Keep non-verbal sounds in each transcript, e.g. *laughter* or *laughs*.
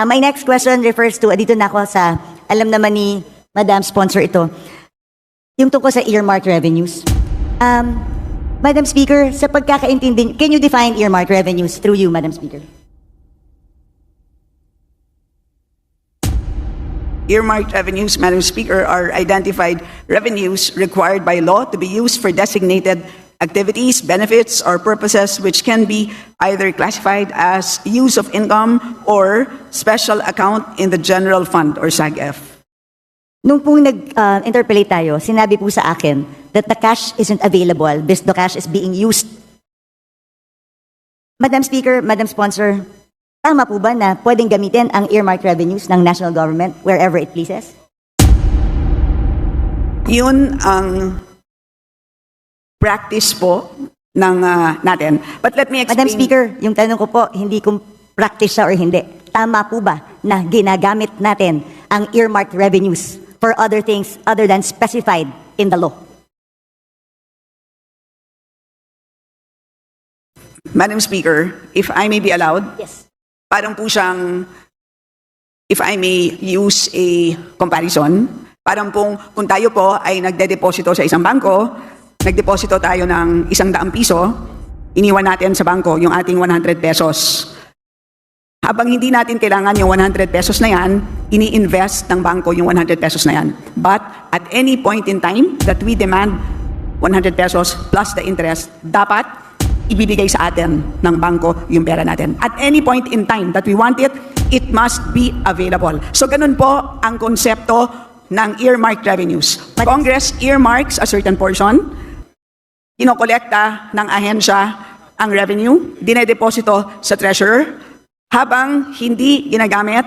Uh, my next question refers to, uh, dito na ako sa, alam naman ni Madam Sponsor ito, yung tungkol sa earmark revenues. Um, Madam Speaker, sa pagkakaintindi, can you define earmark revenues through you, Madam Speaker? Earmarked revenues, Madam Speaker, are identified revenues required by law to be used for designated activities, benefits, or purposes which can be either classified as use of income or special account in the general fund or SAGF. Nung pong nag-interpolate tayo, sinabi po sa akin that the cash isn't available because the cash is being used. Madam Speaker, Madam Sponsor, tama po ba na pwedeng gamitin ang earmark revenues ng national government wherever it pleases? Yun ang practice po ng ah, natin. But let me explain. Madam Speaker, yung tanong ko po, hindi kung practice siya or hindi. Tama po ba na ginagamit natin ang earmark revenues for other things other than specified in the law? Madam Speaker, if I may be allowed, Yes. parang po siyang, if I may use a comparison, parang pong kung tayo po ay nagde-deposito sa isang bangko, nagdeposito tayo ng isang daang piso, iniwan natin sa bangko yung ating 100 pesos. Habang hindi natin kailangan yung 100 pesos na yan, ini-invest ng bangko yung 100 pesos na yan. But at any point in time that we demand 100 pesos plus the interest, dapat ibibigay sa atin ng bangko yung pera natin. At any point in time that we want it, it must be available. So ganun po ang konsepto ng earmarked revenues. Congress earmarks a certain portion, kinokolekta ng ahensya ang revenue, dinedeposito sa treasurer, habang hindi ginagamit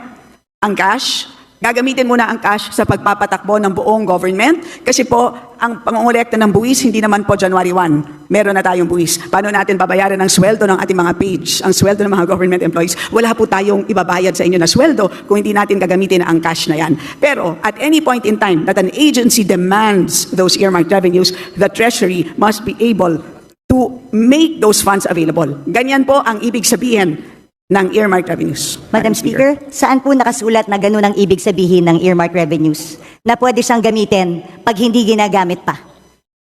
ang cash, gagamitin muna ang cash sa pagpapatakbo ng buong government kasi po ang pangongolekta ng buwis hindi naman po January 1. Meron na tayong buwis. Paano natin babayaran ang sweldo ng ating mga page, ang sweldo ng mga government employees? Wala po tayong ibabayad sa inyo na sweldo kung hindi natin gagamitin ang cash na yan. Pero at any point in time that an agency demands those earmarked revenues, the treasury must be able to make those funds available. Ganyan po ang ibig sabihin ng earmarked revenues. Madam Speaker, saan po nakasulat na ganun ang ibig sabihin ng earmark revenues na pwede siyang gamitin pag hindi ginagamit pa?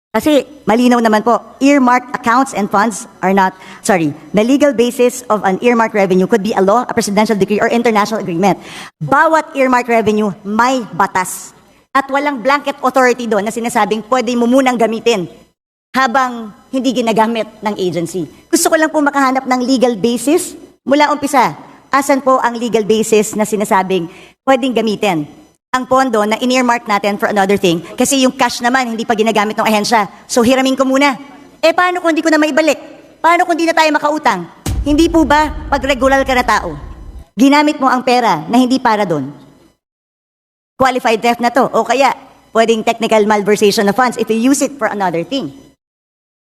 Kasi malinaw naman po, earmarked accounts and funds are not, sorry, the legal basis of an earmark revenue could be a law, a presidential decree, or international agreement. Bawat earmark revenue may batas. At walang blanket authority doon na sinasabing pwede mo munang gamitin habang hindi ginagamit ng agency. Gusto ko lang po makahanap ng legal basis mula umpisa. Asan po ang legal basis na sinasabing pwedeng gamitin ang pondo na in-earmark natin for another thing kasi yung cash naman hindi pa ginagamit ng ahensya. So hiramin ko muna. Eh paano kung hindi ko na maibalik? Paano kung hindi na tayo makautang? Hindi po ba pag regular ka na tao, ginamit mo ang pera na hindi para doon? Qualified theft na to. O kaya, pwedeng technical malversation of funds if you use it for another thing.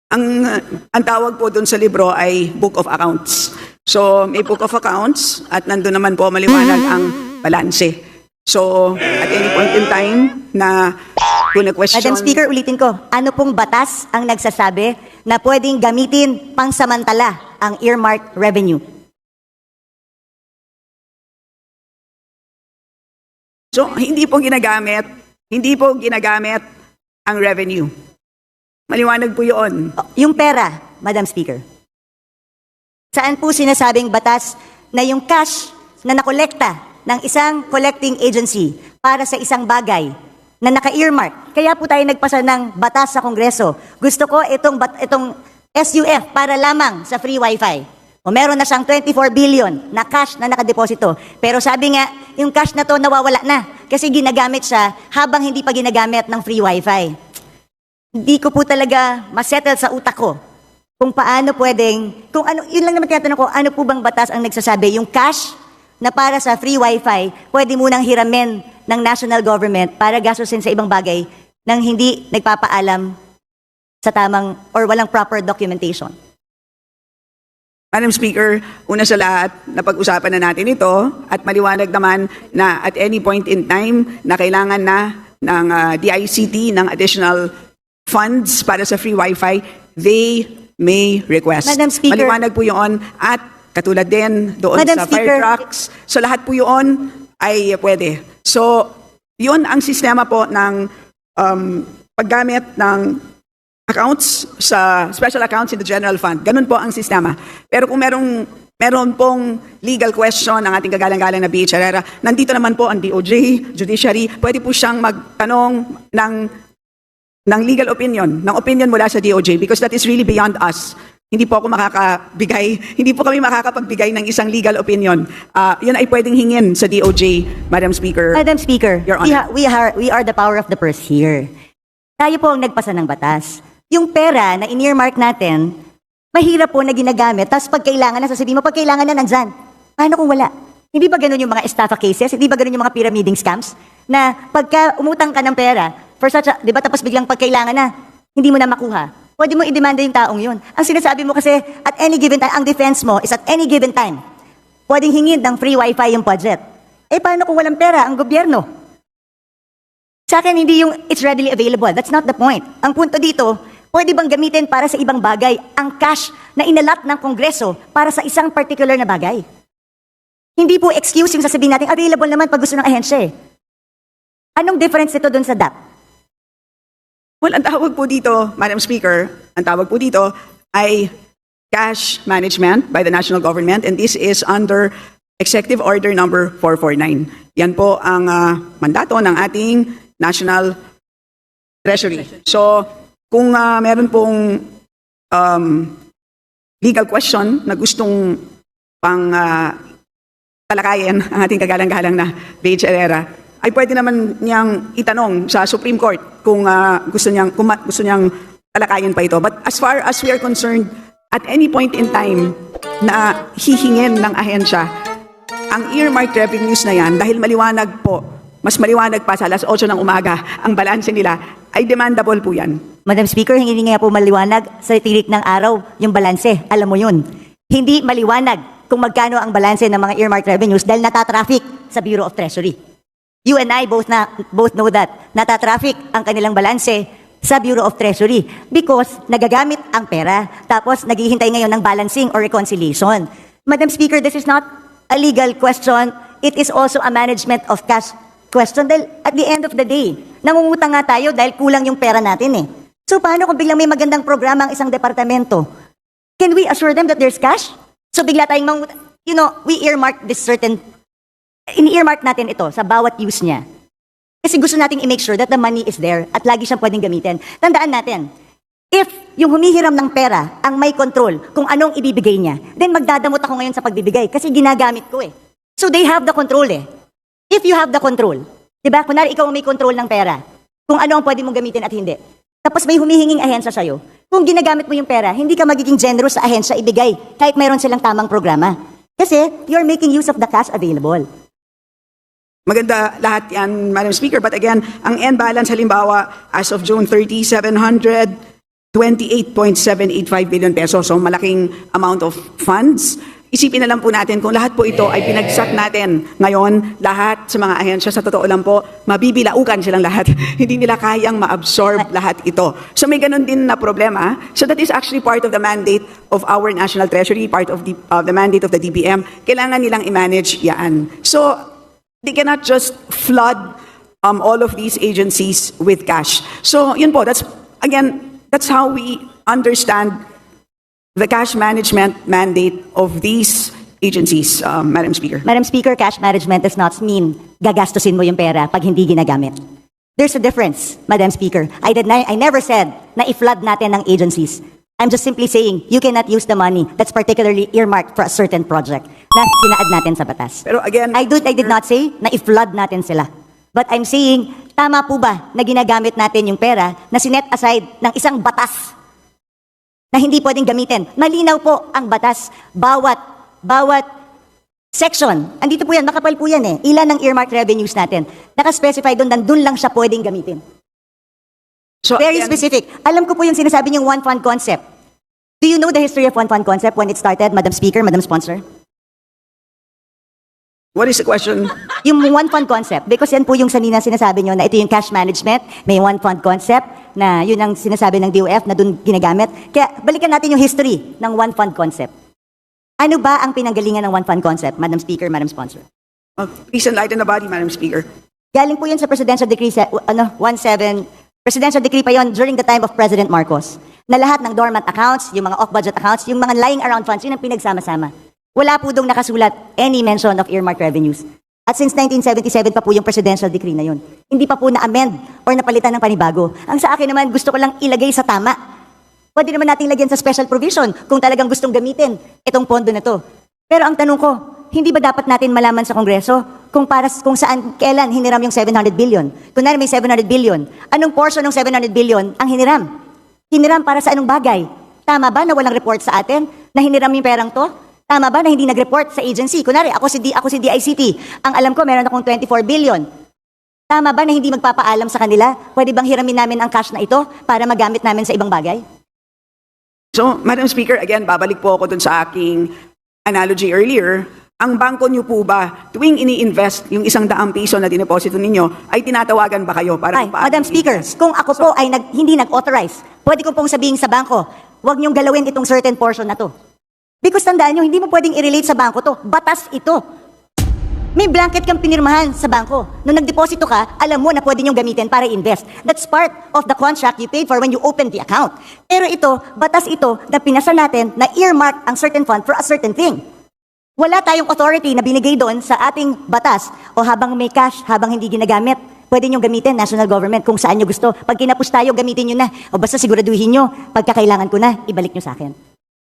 Ang, ang tawag po dun sa libro ay Book of Accounts. So, may Book of Accounts at nandun naman po maliwanag ang balanse. So, at any point in time na kung na-question... Madam Speaker, ulitin ko, ano pong batas ang nagsasabi na pwedeng gamitin pangsamantala ang earmark revenue? So, hindi po ginagamit, hindi po ginagamit ang revenue. Maliwanag po yun. O, Yung pera, Madam Speaker. Saan po sinasabing batas na yung cash na nakolekta ng isang collecting agency para sa isang bagay na naka-earmark. Kaya po tayo nagpasa ng batas sa Kongreso. Gusto ko itong, bat- itong SUF para lamang sa free wifi. O meron na siyang 24 billion na cash na nakadeposito. Pero sabi nga, yung cash na to nawawala na kasi ginagamit siya habang hindi pa ginagamit ng free wifi hindi ko po talaga masettle sa utak ko kung paano pwedeng, kung ano, yun lang naman tinatanong ko, ano po bang batas ang nagsasabi, yung cash na para sa free wifi, pwede munang hiramin ng national government para gastusin sa ibang bagay nang hindi nagpapaalam sa tamang or walang proper documentation. Madam Speaker, una sa lahat, napag-usapan na natin ito at maliwanag naman na at any point in time na kailangan na ng ah, DICT ng additional funds para sa free wifi, they may request. Madam Speaker- Maliwanag po yun at katulad din doon Madam sa Speaker. fire trucks. So lahat po yun ay pwede. So yun ang sistema po ng um, paggamit ng accounts sa special accounts in the general fund. Ganun po ang sistema. Pero kung merong meron pong legal question ng ating kagalang-galang na BH Herrera, nandito naman po ang DOJ, judiciary, pwede po siyang magtanong ng ng legal opinion, ng opinion mula sa DOJ because that is really beyond us. Hindi po ako makakabigay, hindi po kami makakapagbigay ng isang legal opinion. Ah, yun ay pwedeng hingin sa DOJ, Madam Speaker. Madam Speaker, Your we, Honor. ha- we, are, we are the power of the purse here. Tayo po ang nagpasa ng batas. Yung pera na in-earmark natin, mahirap po na ginagamit, tapos pag kailangan na, sasabihin mo, pag kailangan na, nandyan. Paano kung wala? Hindi ba ganun yung mga estafa cases? Hindi ba ganun yung mga pyramiding scams? Na pagka umutang ka ng pera, for such a, di ba tapos biglang pag kailangan na, hindi mo na makuha. Pwede mo i-demanda yung taong yun. Ang sinasabi mo kasi, at any given time, ang defense mo is at any given time, pwedeng hingin ng free wifi yung budget. Eh paano kung walang pera ang gobyerno? Sa akin, hindi yung it's readily available. That's not the point. Ang punto dito, pwede bang gamitin para sa ibang bagay ang cash na inalat ng Kongreso para sa isang particular na bagay? Hindi po excuse yung sasabihin natin, available naman pag gusto ng ahensya eh. Anong difference ito dun sa DAP? Well, ang tawag po dito, Madam Speaker, ang tawag po dito ay cash management by the national government and this is under Executive Order number 449. Yan po ang ah, mandato ng ating National Treasury. So, kung ah, meron pong um, legal question na gustong pang ah, talakayin ang ating kagalang-galang na Beige Herrera, ay pwede naman niyang itanong sa Supreme Court kung ah, gusto niyang kung gusto niyang talakayin pa ito. But as far as we are concerned, at any point in time na hihingin ng ahensya ang earmarked revenues na yan, dahil maliwanag po, mas maliwanag pa sa alas 8 ng umaga, ang balanse nila, ay demandable po yan. Madam Speaker, hindi nga po maliwanag sa tirik ng araw yung balanse. Alam mo yun. Hindi maliwanag kung magkano ang balanse ng mga earmarked revenues dahil natatraffic sa Bureau of Treasury. You and I both, na, both know that. Natatraffic ang kanilang balanse sa Bureau of Treasury because nagagamit ang pera tapos naghihintay ngayon ng balancing or reconciliation. Madam Speaker, this is not a legal question. It is also a management of cash question dahil at the end of the day, nangungutang nga tayo dahil kulang yung pera natin eh. So paano kung biglang may magandang programa ang isang departamento? Can we assure them that there's cash? So bigla tayong mang, you know, we earmark this certain, in-earmark natin ito sa bawat use niya. Kasi gusto nating i-make sure that the money is there at lagi siyang pwedeng gamitin. Tandaan natin, if yung humihiram ng pera ang may control kung anong ibibigay niya, then magdadamot ako ngayon sa pagbibigay kasi ginagamit ko eh. So they have the control eh. If you have the control, di ba? Kunwari ikaw ang may control ng pera, kung ano ang pwede mong gamitin at hindi. Tapos may humihinging ahensya sa'yo. Kung ginagamit mo yung pera, hindi ka magiging generous sa ahensya ibigay kahit mayroon silang tamang programa. Kasi you're making use of the cash available. Maganda lahat yan, Madam Speaker. But again, ang end balance halimbawa as of June 30, 728.785 billion pesos. So malaking amount of funds. Isipin na lang po natin kung lahat po ito ay pinagsak natin ngayon, lahat sa mga ahensya, sa totoo lang po, mabibilaukan silang lahat. *laughs* Hindi nila kayang ma-absorb lahat ito. So may ganun din na problema. So that is actually part of the mandate of our National Treasury, part of the, uh, the mandate of the DBM. Kailangan nilang i-manage yan. So they cannot just flood um, all of these agencies with cash. So, yun po, that's, again, that's how we understand the cash management mandate of these agencies, um, Madam Speaker. Madam Speaker, cash management does not mean gagastusin mo yung pera pag hindi ginagamit. There's a difference, Madam Speaker. I, did I never said na i-flood natin ng agencies. I'm just simply saying you cannot use the money that's particularly earmarked for a certain project na sinaad natin sa batas. Pero again, I, do, I did not say na i-flood natin sila. But I'm saying, tama po ba na ginagamit natin yung pera na sinet aside ng isang batas na hindi pwedeng gamitin? Malinaw po ang batas. Bawat, bawat section, andito po yan, makapal po yan eh. Ilan ang earmarked revenues natin? Nakaspecify doon, nandun lang siya pwedeng gamitin. So Very again, specific. Alam ko po yung sinasabi niyong one fund concept. Do you know the history of one fund concept when it started, Madam Speaker, Madam Sponsor? what is the question? *laughs* Yung one fund concept, because yan po yung sanina sinasabi nyo na ito yung cash management, may one fund concept na yun ang sinasabi ng DOF na doon ginagamit. Kaya balikan natin yung history ng one fund concept. Ano ba ang pinanggalingan ng one fund concept, Madam Speaker, Madam Sponsor? Uh, please enlighten the body, Madam Speaker. Galing po yun sa Presidential Decree ano, 17, Presidential Decree pa yon during the time of President Marcos. Na lahat ng dormant accounts, yung mga off-budget accounts, yung mga lying around funds, yun ang pinagsama-sama. Wala po dong nakasulat any mention of earmark revenues. At since 1977 pa po yung Presidential Decree na yun. Hindi pa po na-amend or napalitan ng panibago. Ang sa akin naman, gusto ko lang ilagay sa tama. Pwede naman nating lagyan sa special provision kung talagang gustong gamitin itong pondo na to. Pero ang tanong ko, hindi ba dapat natin malaman sa Kongreso kung para kung saan kailan hiniram yung 700 billion? Kunwari may 700 billion, anong portion ng 700 billion ang hiniram? Hiniram para sa anong bagay? Tama ba na walang report sa atin na hiniram yung perang to? Tama ba na hindi nag-report sa agency? Kunwari, ako si, D, ako si DICT. Ang alam ko, meron akong 24 billion. Tama ba na hindi magpapaalam sa kanila? Pwede bang hiramin namin ang cash na ito para magamit namin sa ibang bagay? So, Madam Speaker, again, babalik po ako dun sa aking analogy earlier. Ang bangko niyo po ba, tuwing ini-invest yung isang daang piso na dineposito ninyo, ay tinatawagan ba kayo para Ay, Madam Speaker, kung ako po ay nag, hindi nag-authorize, pwede ko pong sabihin sa bangko, huwag niyong galawin itong certain portion na to. Because tandaan niyo, hindi mo pwedeng i-relate sa bangko to. Batas ito. May blanket kang pinirmahan sa bangko. Nung nagdeposito ka, alam mo na pwede niyong gamitin para invest. That's part of the contract you paid for when you opened the account. Pero ito, batas ito na pinasa natin na earmark ang certain fund for a certain thing. Wala tayong authority na binigay doon sa ating batas o habang may cash, habang hindi ginagamit, pwede nyo gamitin, national government, kung saan nyo gusto. Pag kinapos tayo, gamitin nyo na. O basta siguraduhin nyo, pagkakailangan ko na, ibalik nyo sa akin.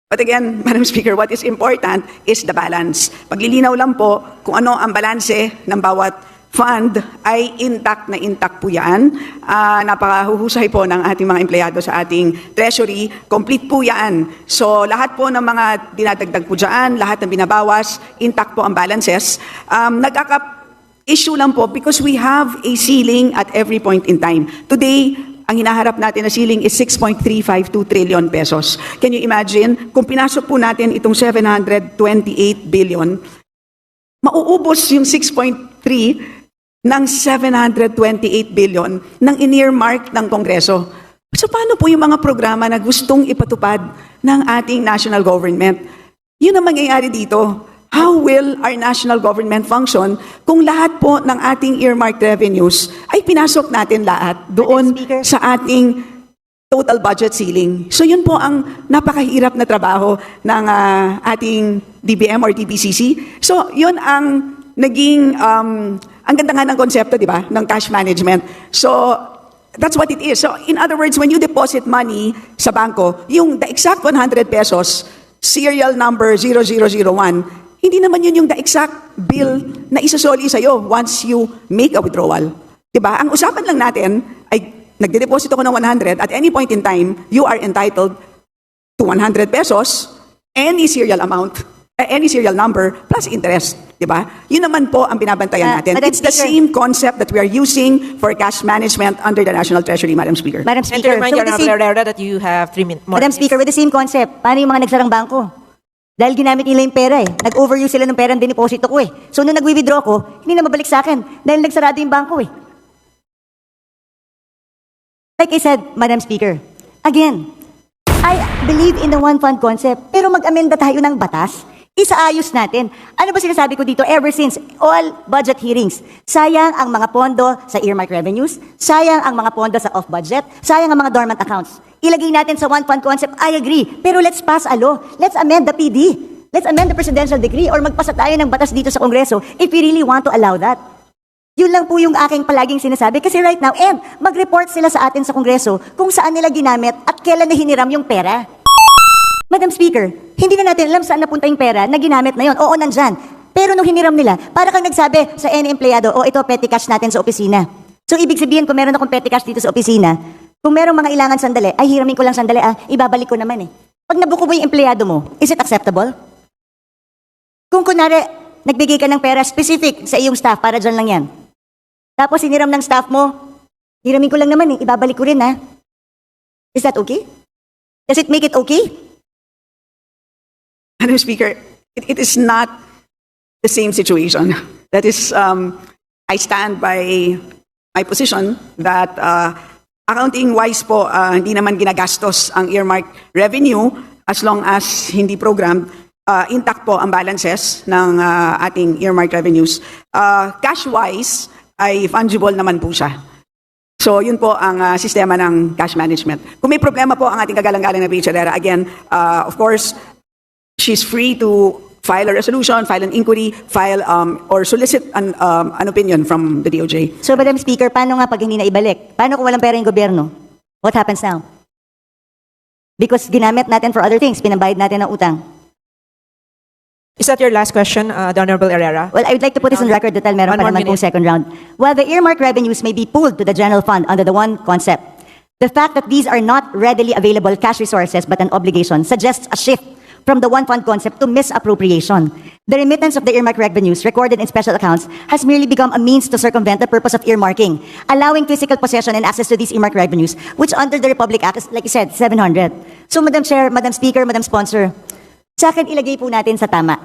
But again, *laughs* Madam Speaker, what is important is the balance. Paglilinaw lang po kung ano ang balanse ng bawat fund ay intact na intact po yan. Ah, napakahuhusay po ng ating mga empleyado sa ating treasury. Complete po yan. So lahat po ng mga dinadagdag po dyan, lahat ng binabawas, intact po ang balances. Um, nagkaka issue lang po because we have a ceiling at every point in time. Today, ang hinaharap natin na ceiling is 6.352 trillion pesos. Can you imagine? Kung pinasok po natin itong 728 billion, mauubos yung 6.3 ng 728 billion ng in-earmark ng Kongreso. So paano po yung mga programa na gustong ipatupad ng ating national government? Yun ang mangyayari dito. How will our national government function kung lahat po ng ating earmarked revenues ay pinasok natin lahat doon sa ating total budget ceiling. So yun po ang napakahirap na trabaho ng ah, ating DBM or TPCC. So yun ang naging, um, ang ganda nga ng konsepto, di ba, ng cash management. So that's what it is. So in other words, when you deposit money sa banko, yung the exact 100 pesos, serial number 0001, hindi naman yun yung the exact bill na isasoli sa'yo once you make a withdrawal. Diba? Ang usapan lang natin ay nagde-deposit ako ng 100, at any point in time, you are entitled to 100 pesos, any serial amount, eh, any serial number, plus interest. Diba? Yun naman po ang binabantayan Ah, natin. Madam It's the Speaker. same concept that we are using for cash management under the National Treasury, Madam Speaker. Madam And to Speaker, remind so with the Honor same, Herrera that you have three minutes more. Madam Speaker, with the same concept, paano yung mga nagsarang bangko? Dahil ginamit nila yung pera eh. Nag-overuse sila ng pera ng deposito ko eh. So nung nag-withdraw ko, hindi na mabalik sa akin dahil nagsarado yung bangko eh. Like I said, Madam Speaker, again, I believe in the one fund concept, pero mag-amenda tayo ng batas, isaayos natin. Ano ba sinasabi ko dito ever since all budget hearings? Sayang ang mga pondo sa earmark revenues, sayang ang mga pondo sa off-budget, sayang ang mga dormant accounts. Ilagay natin sa one fund concept, I agree, pero let's pass a law. Let's amend the PD. Let's amend the presidential decree or magpasa tayo ng batas dito sa Kongreso if we really want to allow that. Yun lang po yung aking palaging sinasabi. Kasi right now, and mag-report sila sa atin sa Kongreso kung saan nila ginamit at kailan na hiniram yung pera. Madam Speaker, hindi na natin alam saan napunta yung pera na ginamit na yon. Oo, nandyan. Pero nung hiniram nila, para kang nagsabi sa any empleyado, o ito petty cash natin sa opisina. So ibig sabihin, kung meron akong petty cash dito sa opisina, kung merong mga ilangan sandali, ay hiramin ko lang sandali, ah, ibabalik ko naman eh. Pag nabuko mo yung empleyado mo, is it acceptable? Kung kunwari, nagbigay ka ng pera specific sa iyong staff, para dyan lang yan. Tapos hiniram ng staff mo, hiramin ko lang naman eh, ibabalik ko rin ha. Is that okay? Does it make it okay? Madam Speaker, it, it is not the same situation. That is, um, I stand by my position that uh, accounting-wise po, uh, hindi naman ginagastos ang earmark revenue as long as hindi programmed. uh, intact po ang balances ng uh, ating earmark revenues. Uh, cash-wise, ay fungible naman po siya. So, yun po ang uh, sistema ng cash management. Kung may problema po ang ating kagalang-galang na Herrera, again, uh, of course, she's free to file a resolution, file an inquiry, file um, or solicit an, um, an opinion from the DOJ. So, Madam Speaker, paano nga pag hindi na ibalik? Paano kung walang pera yung gobyerno? What happens now? Because ginamit natin for other things, pinabayad natin ng utang. Is that your last question, uh, the Honorable Herrera? Well, I would like to put this on record dahil meron One pa more naman pong second round. While the earmark revenues may be pooled to the general fund under the one concept, the fact that these are not readily available cash resources but an obligation suggests a shift from the one fund concept to misappropriation. The remittance of the earmark revenues recorded in special accounts has merely become a means to circumvent the purpose of earmarking, allowing physical possession and access to these earmark revenues, which under the Republic Act is, like you said, 700. So, Madam Chair, Madam Speaker, Madam Sponsor, sa akin ilagay po natin sa tama.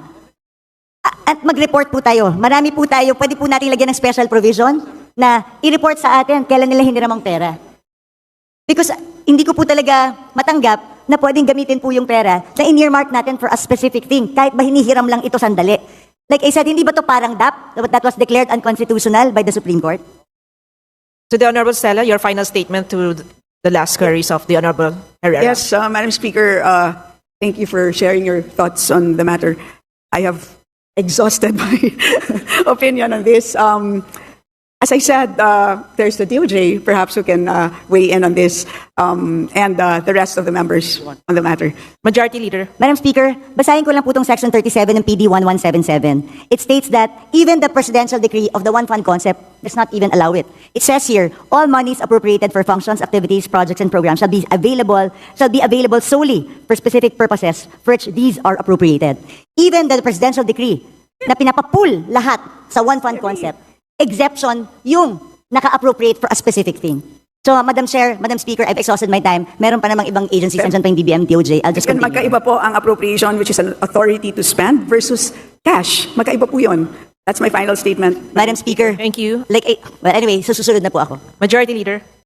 At mag-report po tayo. Marami po tayo. Pwede po natin lagyan ng special provision na i-report sa atin kailan nila hiniram ang pera. Because hindi ko po talaga matanggap na pwedeng gamitin po yung pera na in-earmark natin for a specific thing, kahit ba hinihiram lang ito sandali. Like I said, hindi ba to parang DAP that was declared unconstitutional by the Supreme Court? To the Honorable Stella, your final statement to the last queries of the Honorable Herrera. Yes, uh, Madam Speaker, uh, thank you for sharing your thoughts on the matter. I have exhausted *laughs* my *laughs* opinion on this. Um, as I said, uh, there's the DOJ, perhaps who can uh, weigh in on this, um, and uh, the rest of the members on the matter. Majority Leader. Madam Speaker, basahin ko lang po itong Section 37 ng PD 1177. It states that even the presidential decree of the one fund concept does not even allow it. It says here, all monies appropriated for functions, activities, projects, and programs shall be available shall be available solely for specific purposes for which these are appropriated. Even the presidential decree na pinapapool lahat sa one fund concept, exception yung naka-appropriate for a specific thing. So, Madam Chair, Madam Speaker, I've exhausted my time. Meron pa namang ibang agencies, nandiyan pa yung DBM, DOJ. I'll just Again, continue. magkaiba po ang appropriation, which is an authority to spend, versus cash. Magkaiba po yun. That's my final statement. Madam Speaker. Thank you. Like, eh, well, anyway, susunod na po ako. Majority Leader.